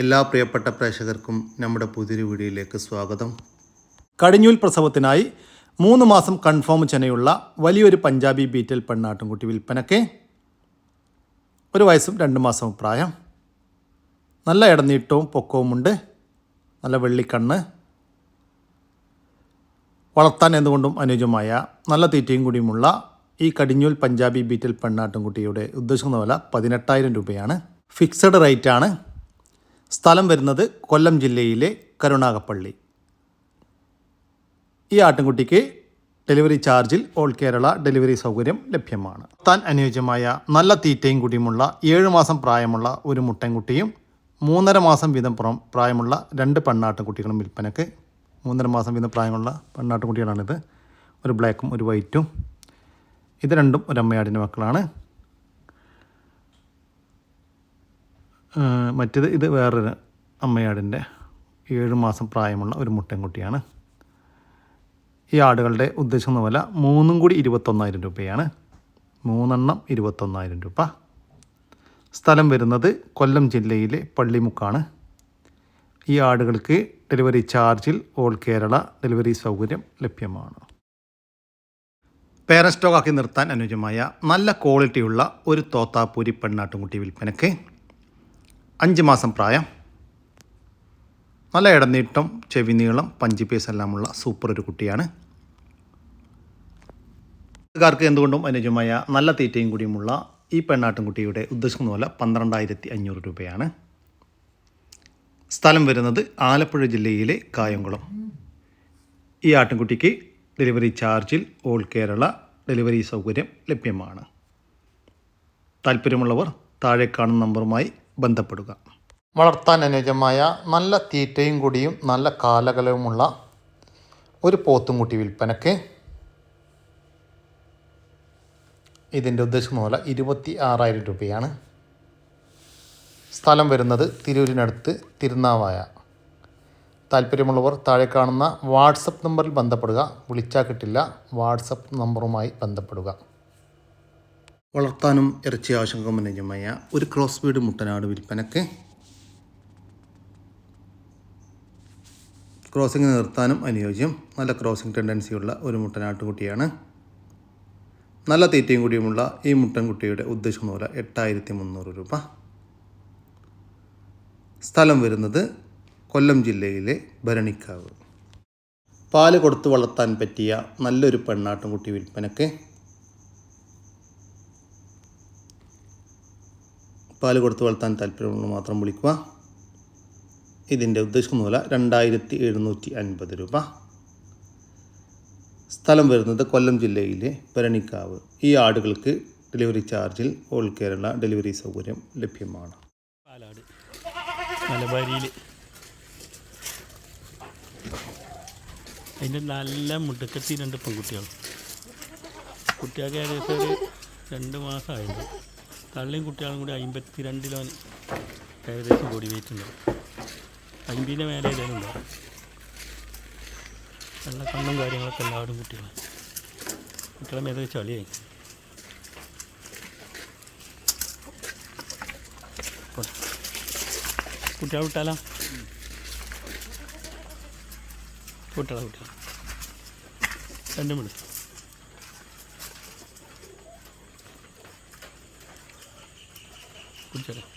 എല്ലാ പ്രിയപ്പെട്ട പ്രേക്ഷകർക്കും നമ്മുടെ പുതിയൊരു വീഡിയോയിലേക്ക് സ്വാഗതം. കടിഞ്ഞൂൽ പ്രസവത്തിനായി മൂന്ന് മാസം കൺഫേം ചെനയുള്ള വലിയൊരു പഞ്ചാബി ബീറ്റൽ പെണ്ണാട്ടുംകുട്ടി വിൽപ്പനയ്ക്ക് ഒരു വയസ്സും രണ്ട് മാസം പ്രായം. നല്ല ഇടനീട്ടവും പൊക്കവുമുണ്ട്. നല്ല വെള്ളിക്കണ്ണ്. വളർത്താൻ എന്തുകൊണ്ടും അനുയോജ്യമായ നല്ല തീറ്റയും കൂടിയുമുള്ള ഈ കടിഞ്ഞൂൽ പഞ്ചാബി ബീറ്റൽ പെണ്ണാട്ടുംകുട്ടിയുടെ ഉദ്ദേശിക്കുന്ന വില പതിനെട്ടായിരം രൂപയാണ്. ഫിക്സഡ് റേറ്റ് ആണ് സ്ഥലം വരുന്നത് കൊല്ലം ജില്ലയിലെ കരുണാകപ്പള്ളി ഈ ആട്ടിൻകുട്ടിക്ക് ഡെലിവറി ചാർജിൽ ഓൾ കേരള ഡെലിവറി സൗകര്യം ലഭ്യമാണ്. താൻ അനുയോജ്യമായ നല്ല തീറ്റയും കൂടിയുമുള്ള ഏഴ് മാസം പ്രായമുള്ള ഒരു മുട്ടൻകുട്ടിയും മൂന്നര മാസം വീതം പുറം പ്രായമുള്ള രണ്ട് പെണ്ണാട്ടുംകുട്ടികളും വിൽപ്പനക്ക് മൂന്നര മാസം വീതം പ്രായമുള്ള പെണ്ണാട്ടുംകുട്ടികളാണിത് ഒരു ബ്ലാക്കും ഒരു വൈറ്റും. ഇത് രണ്ടും ഒരു അമ്മയാടിന്റെ മക്കളാണ്. മറ്റേത് ഇത് വേറൊരു അമ്മയാടിന്റെ ഏഴ് മാസം പ്രായമുള്ള ഒരു മുട്ടൻകുട്ടിയാണ്. ഈ ആടുകളുടെ ഉദ്ദേശം പോലെ മൂന്നും കൂടി ഇരുപത്തൊന്നായിരം രൂപയാണ്. മൂന്നെണ്ണം ഇരുപത്തൊന്നായിരം രൂപ. സ്ഥലം വരുന്നത് കൊല്ലം ജില്ലയിലെ പള്ളിമുക്കാണ്. ഈ ആടുകൾക്ക് ഡെലിവറി ചാർജിൽ ഓൾ കേരള ഡെലിവറി സൗകര്യം ലഭ്യമാണ്. പേരൻ സ്റ്റോക്കാക്കി നിർത്താൻ അനുയോജ്യമായ നല്ല ക്വാളിറ്റിയുള്ള ഒരു തോത്താപ്പൂരി പെണ്ണാട്ടുംകുട്ടി വിൽപ്പനയ്ക്ക് അഞ്ച് മാസം പ്രായം. നല്ല ഇടനീട്ടം ചെവി നീളം പഞ്ച് പീസ് എല്ലാമുള്ള സൂപ്പർ ഒരു കുട്ടിയാണ്. കാർക്ക് എന്തുകൊണ്ടും അനുജമായ നല്ല തീറ്റയും കൂടിയുമുള്ള ഈ പെണ്ണാട്ടുംകുട്ടിയുടെ ഉദ്ദേശിക്കുന്ന പോലെ പന്ത്രണ്ടായിരത്തി അഞ്ഞൂറ് രൂപയാണ്. സ്ഥലം വരുന്നത് ആലപ്പുഴ ജില്ലയിലെ കായംകുളം. ഈ ആട്ടിൻകുട്ടിക്ക് ഡെലിവറി ചാർജിൽ ഓൾ കേരള ഡെലിവറി സൗകര്യം ലഭ്യമാണ്. താല്പര്യമുള്ളവർ താഴെ കാണുന്ന നമ്പറുമായി ബന്ധപ്പെടുക. വളർത്താൻ അനുയോജ്യമായ നല്ല തീറ്റയും കൂടിയും നല്ല കാലകലവുമുള്ള ഒരു പോത്തുംകുട്ടി വിൽപ്പനയ്ക്ക് ഇതിന്റെ ഉദ്ദേശം പോലെ ഇരുപത്തി ആറായിരം രൂപയാണ്. സ്ഥലം വരുന്നത് തിരൂരിനടുത്ത് തിരുനാവായ. താല്പര്യമുള്ളവർ താഴെ കാണുന്ന വാട്സപ്പ് നമ്പറിൽ ബന്ധപ്പെടുക. വിളിച്ചാൽ കിട്ടില്ല. വാട്സപ്പ് നമ്പറുമായി ബന്ധപ്പെടുക. വളർത്താനും ഇറച്ചി ആവശ്യങ്ങൾക്കും അനുയോജ്യമായ ഒരു ക്രോസ് ബീഡ് മുട്ടനാട് വിൽപ്പനക്ക് ക്രോസിംഗ് നിർത്താനും അനുയോജ്യം. നല്ല ക്രോസിംഗ് ടെൻഡൻസിയുള്ള ഒരു മുട്ടനാട്ടുകുട്ടിയാണ്. നല്ല തീറ്റയും കൂടിയുമുള്ള ഈ മുട്ടൻകുട്ടിയുടെ ഉദ്ദേശം പോലെ എട്ടായിരത്തി മുന്നൂറ് രൂപ. സ്ഥലം വരുന്നത് കൊല്ലം ജില്ലയിലെ ഭരണിക്കാവ്. പാൽ കൊടുത്ത് വളർത്താൻ പറ്റിയ നല്ലൊരു പെണ്ണാട്ടുംകുട്ടി വിൽപ്പനയ്ക്ക് പാൽ കൊടുത്ത് വളർത്താൻ താല്പര്യമുള്ള മാത്രം വിളിക്കുക. ഇതിന്റെ ഉദ്ദേശിക്കുന്ന പോലെ രണ്ടായിരത്തി എഴുന്നൂറ്റി അൻപത് രൂപ. സ്ഥലം വരുന്നത് കൊല്ലം ജില്ലയിലെ ഭരണിക്കാവ് ഈ ആടുകൾക്ക് ഡെലിവറി ചാർജിൽ ഓൾ കേരള ഡെലിവറി സൗകര്യം ലഭ്യമാണ്. അതിന്റെ നല്ല മുടുക്കത്തി രണ്ട് പെൺകുട്ടികൾ കുട്ടികൾക്ക് ഏകദേശം ഒരു രണ്ട് മാസമായിരുന്നു തള്ളിയും കുട്ടികളും കൂടി അമ്പത്തി രണ്ട് കിലോ ഏകദേശം ബോഡി വെയിറ്റ് ഉണ്ട് അമ്പതിന്റെ മേലെ ഏതായാലും ഉണ്ടാവും നല്ല കണ്ണും കാര്യങ്ങളൊക്കെ എല്ലാവരും കുട്ടികളെ. കുട്ടികളെ മേലെ ചളിയായി. കുട്ടികളെ വിട്ടാലോ? കുട്ടികളെ കുട്ടികളെ. രണ്ടും വിടും. വിടും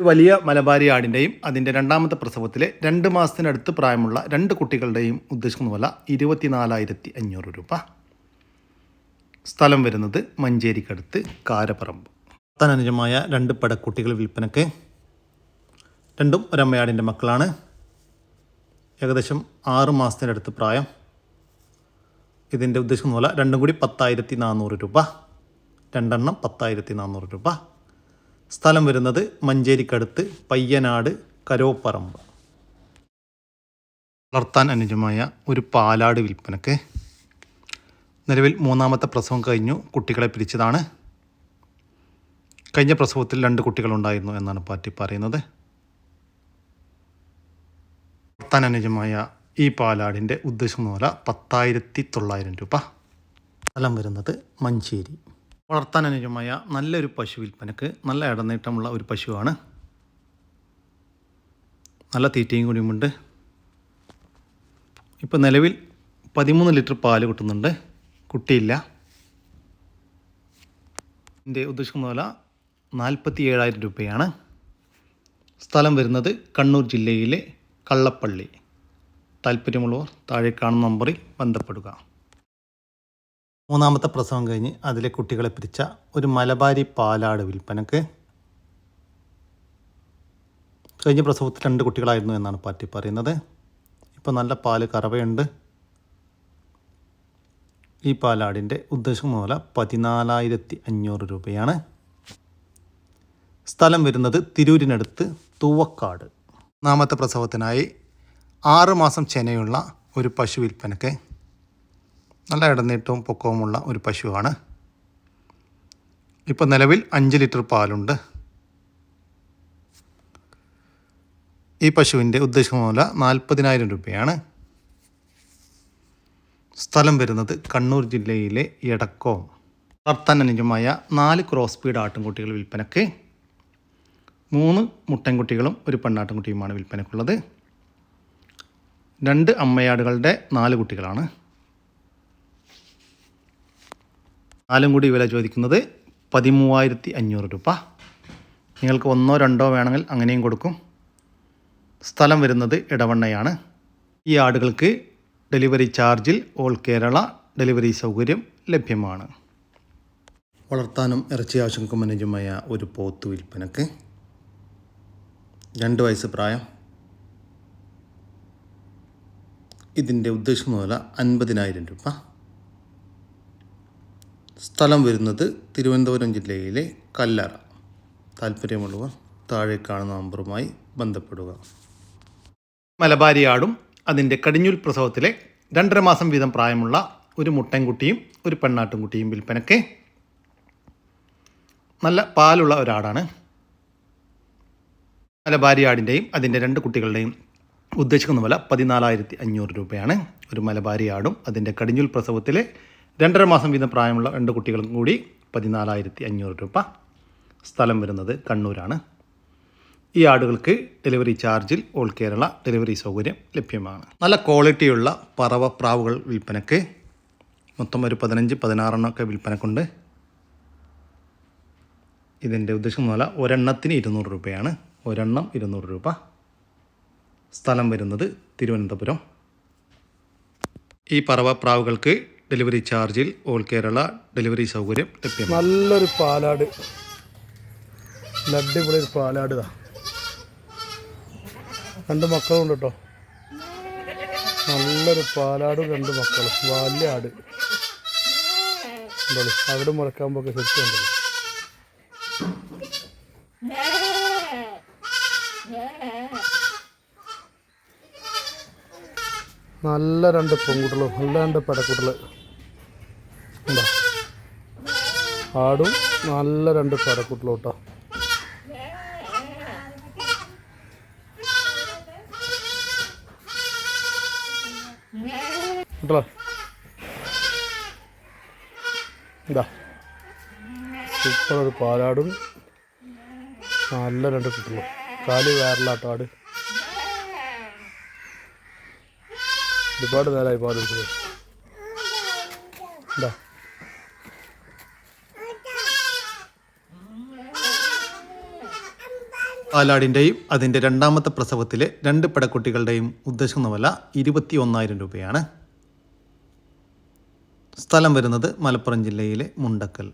വലിയ മലബാരി ആടിന്റെയും അതിന്റെ രണ്ടാമത്തെ പ്രസവത്തിലെ രണ്ട് മാസത്തിനടുത്ത് പ്രായമുള്ള രണ്ട് കുട്ടികളുടെയും ഉദ്ദേശിക്കുന്ന വില ഇരുപത്തിനാലായിരത്തി അഞ്ഞൂറ് രൂപ. സ്ഥലം വരുന്നത് മഞ്ചേരിക്കടുത്ത് കാരപ്പറമ്പ്. തനനുജമായ രണ്ട് പടക്കുട്ടികൾ വിൽപ്പനക്ക് രണ്ടും ഒരമ്മയാടിന്റെ മക്കളാണ്. ഏകദേശം ആറ് അടുത്ത് പ്രായം. ഇതിന്റെ ഉദ്ദേശിക്കുന്ന പോലെ രണ്ടും കൂടി പത്തായിരത്തി നാനൂറ് രൂപ. രണ്ടെണ്ണം പത്തായിരത്തി നാനൂറ് രൂപ. സ്ഥലം വരുന്നത് മഞ്ചേരിക്കടുത്ത് പയ്യനാട് കരോപ്പറമ്പ്. വളർത്താൻ അനുജമായ ഒരു പാലാട് വിൽപ്പനക്ക്. നിലവിൽ മൂന്നാമത്തെ പ്രസവം കഴിഞ്ഞു. കുട്ടികളെ പിരിച്ചതാണ്. കഴിഞ്ഞ പ്രസവത്തിൽ രണ്ട് കുട്ടികളുണ്ടായിരുന്നു എന്നാണ് പാർട്ടി പറയുന്നത്. അനുജമായ ഈ പാലാടിന്റെ ഉദ്ദേശം വില പത്തായിരത്തി തൊള്ളായിരം രൂപ സ്ഥലം വരുന്നത് മഞ്ചേരി. വളർത്താൻ അനുജമായ നല്ലൊരു പശു വിൽപ്പനക്ക് നല്ല ഇടനീട്ടമുള്ള ഒരു പശുവാണ്. നല്ല തീറ്റയും കൂടിയുമുണ്ട് ഇപ്പോൾ നിലവിൽ പതിമൂന്ന് ലിറ്റർ പാൽ കിട്ടുന്നുണ്ട്. കുട്ടിയില്ല. എന്റെ ഉദ്ദേശിക്കുന്ന വില നാൽപ്പത്തി ഏഴായിരം രൂപയാണ്. സ്ഥലം വരുന്നത് കണ്ണൂർ ജില്ലയിലെ കള്ളപ്പള്ളി. താല്പര്യമുള്ളവർ താഴെ കാണുന്ന നമ്പറിൽ ബന്ധപ്പെടുക. മൂന്നാമത്തെ പ്രസവം കഴിഞ്ഞ് അതിലെ കുട്ടികളെ പിരിച്ച ഒരു മലബാരി പാലാട് വിൽപ്പനക്ക് കഴിഞ്ഞ പ്രസവത്തിൽ രണ്ട് കുട്ടികളായിരുന്നു എന്നാണ് പാർട്ടി പറയുന്നത്. ഇപ്പോൾ നല്ല പാൽ കറവയുണ്ട്. ഈ പാലാടിന്റെ ഉദ്ദേശം മൂല പതിനാലായിരത്തി അഞ്ഞൂറ് രൂപയാണ്. സ്ഥലം വരുന്നത് തിരൂരിനടുത്ത് തൂവക്കാട്. നാമത്തെ പ്രസവത്തിനായി ആറ് മാസം ചെനയുള്ള ഒരു പശു വിൽപ്പനയ്ക്ക് നല്ല ഇടനീട്ടവും പൊക്കവുമുള്ള ഒരു പശുവാണ്. ഇപ്പോൾ നിലവിൽ അഞ്ച് ലിറ്റർ പാലുണ്ട്. ഈ പശുവിന്റെ ഉദ്ദേശമൂല നാൽപ്പതിനായിരം രൂപയാണ്. സ്ഥലം വരുന്നത് കണ്ണൂർ ജില്ലയിലെ എടക്കോം. വളർത്താൻ അനുജമായ നാല് ക്രോസ് സ്പീഡ് ആട്ടിൻകുട്ടികൾ വിൽപ്പനയ്ക്ക് മൂന്ന് മുട്ടൻകുട്ടികളും ഒരു പെണ്ണാട്ടൻകുട്ടിയുമാണ് വിൽപ്പനയ്ക്കുള്ളത്. രണ്ട് അമ്മയാടുകളുടെ നാല് കുട്ടികളാണ്. നാലും കൂടി വില ചോദിക്കുന്നത് പതിമൂവായിരത്തി അഞ്ഞൂറ് രൂപ. നിങ്ങൾക്ക് ഒന്നോ രണ്ടോ വേണമെങ്കിൽ അങ്ങനെയും കൊടുക്കും. സ്ഥലം വരുന്നത് ഇടവണ്ണയാണ്. ഈ ആടുകൾക്ക് ഡെലിവറി ചാർജിൽ ഓൾ കേരള ഡെലിവറി സൗകര്യം ലഭ്യമാണ്. വളർത്താനും ഇറച്ചി ആവശ്യങ്ങൾക്കും അനുജമായ ഒരു പോത്ത് വിൽപ്പനക്ക് രണ്ട് വയസ്സ് പ്രായം. ഇതിന്റെ ഉദ്ദേശം പോലെ അൻപതിനായിരം രൂപ. സ്ഥലം വരുന്നത് തിരുവനന്തപുരം ജില്ലയിലെ കല്ലറ. താല്പര്യമുള്ളവർ താഴെ കാണുന്ന നമ്പറുമായി ബന്ധപ്പെടുക. മലബാരിയാടും അതിന്റെ കടിഞ്ഞൂൽ പ്രസവത്തിലെ രണ്ടര മാസം വീതം പ്രായമുള്ള ഒരു മുട്ടൻകുട്ടിയും ഒരു പെണ്ണാട്ടുംകുട്ടിയും വിൽപ്പനയ്ക്ക് നല്ല പാലുള്ള ഒരാടാണ്. മലബാരി ഭാര്യയാടിന്റെയും അതിന്റെ രണ്ട് കുട്ടികളുടെയും ഉദ്ദേശിക്കുന്ന വില പതിനാലായിരത്തി അഞ്ഞൂറ് രൂപയാണ് ഒരു മലബാരിയാടും അതിന്റെ കടിഞ്ഞുൽ പ്രസവത്തിലെ രണ്ടര മാസം വീതം പ്രായമുള്ള രണ്ട് കുട്ടികളും കൂടി പതിനാലായിരത്തി അഞ്ഞൂറ് രൂപ സ്ഥലം വരുന്നത് കണ്ണൂരാണ്. ഈ ആടുകൾക്ക് ഡെലിവറി ചാർജിൽ ഓൾ കേരള ഡെലിവറി സൗകര്യം ലഭ്യമാണ്. നല്ല ക്വാളിറ്റിയുള്ള പറവ പ്രാവുകൾ വിൽപ്പനക്ക് മൊത്തം ഒരു പതിനഞ്ച് പതിനാറെണ്ണമൊക്കെ വിൽപ്പനക്കുണ്ട്. ഇതിന്റെ ഉദ്ദേശം പോലെ ഒരെണ്ണത്തിന് ഇരുന്നൂറ് രൂപയാണ്. ഒരെണ്ണം ഇരുന്നൂറ് രൂപ. സ്ഥലം വരുന്നത് തിരുവനന്തപുരം. ഈ പറവ പ്രാവുകൾക്ക് ഡെലിവറി ചാർജിൽ ഓൾ കേരള ഡെലിവറി സൗകര്യം ലഭ്യമാണ്. നല്ലൊരു പാലാട്. അടിപൊളി ഒരു പാലാട് രണ്ട് മക്കളും ഉണ്ട് കേട്ടോ നല്ലൊരു പാലാടും രണ്ട് മക്കളും. വലിയ ആട്. അവിടെ മുളക്കാൻ പോക്കെ സെറ്റ് നല്ല രണ്ട് പെൺകുട്ടികൾ നല്ല രണ്ട് പടക്കുട്ടികൾ ഉണ്ടോ? ആടും നല്ല രണ്ട് പടക്കുട്ടികളും കേട്ടോ. കേട്ടോ ഇതാ. സൂപ്പർ ഒരു പാലാടും. നല്ല രണ്ട് കുട്ടികളും. കാൽ വേറലാട്ടോ ആട് ഒരുപാട് നേരമായി പാൽ കുടിച്ചത് ഇതാ. പാലാടിന്റെയും അതിന്റെ രണ്ടാമത്തെ പ്രസവത്തിലെ രണ്ട് പെടക്കുട്ടികളുടെയും ഉദ്ദേശം വില ഇരുപത്തി ഒന്നായിരം രൂപയാണ്. സ്ഥലം വരുന്നത് മലപ്പുറം ജില്ലയിലെ മുണ്ടക്കൽ.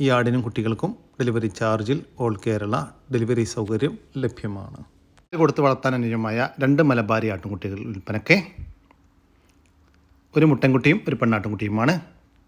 ഈ ആടിനും കുട്ടികൾക്കും ഡെലിവറി ചാർജിൽ ഓൾ കേരള ഡെലിവറി സൗകര്യം ലഭ്യമാണ്. കൊടുത്ത് വളർത്താൻ അനുയോജ്യമായ രണ്ട് മലബാരി ആട്ടുംകുട്ടികൾ വിൽപ്പനയ്ക്ക് ഒരു മുട്ടൻകുട്ടിയും ഒരു പെണ്ണാട്ടുംകുട്ടിയുമാണ്.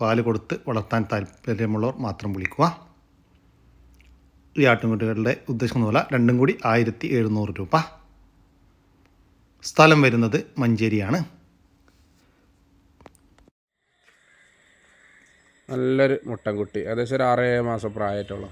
പാൽ കൊടുത്ത് വളർത്താൻ താല്പര്യമുള്ളവർ മാത്രം വിളിക്കുക. ഈ ആട്ടുംകുട്ടികളുടെ ഉദ്ദേശം പോലെ രണ്ടും കൂടി ആയിരത്തി എഴുന്നൂറ് രൂപ. സ്ഥലം വരുന്നത് മഞ്ചേരിയാണ്. നല്ലൊരു മുട്ടൻകുട്ടി. ഏകദേശം ഒരു ആറ് ഏഴ് മാസം പ്രായമായിട്ടുള്ള.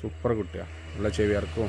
സൂപ്പർ കുട്ടിയാണ് നല്ല ചെവിയർക്കും.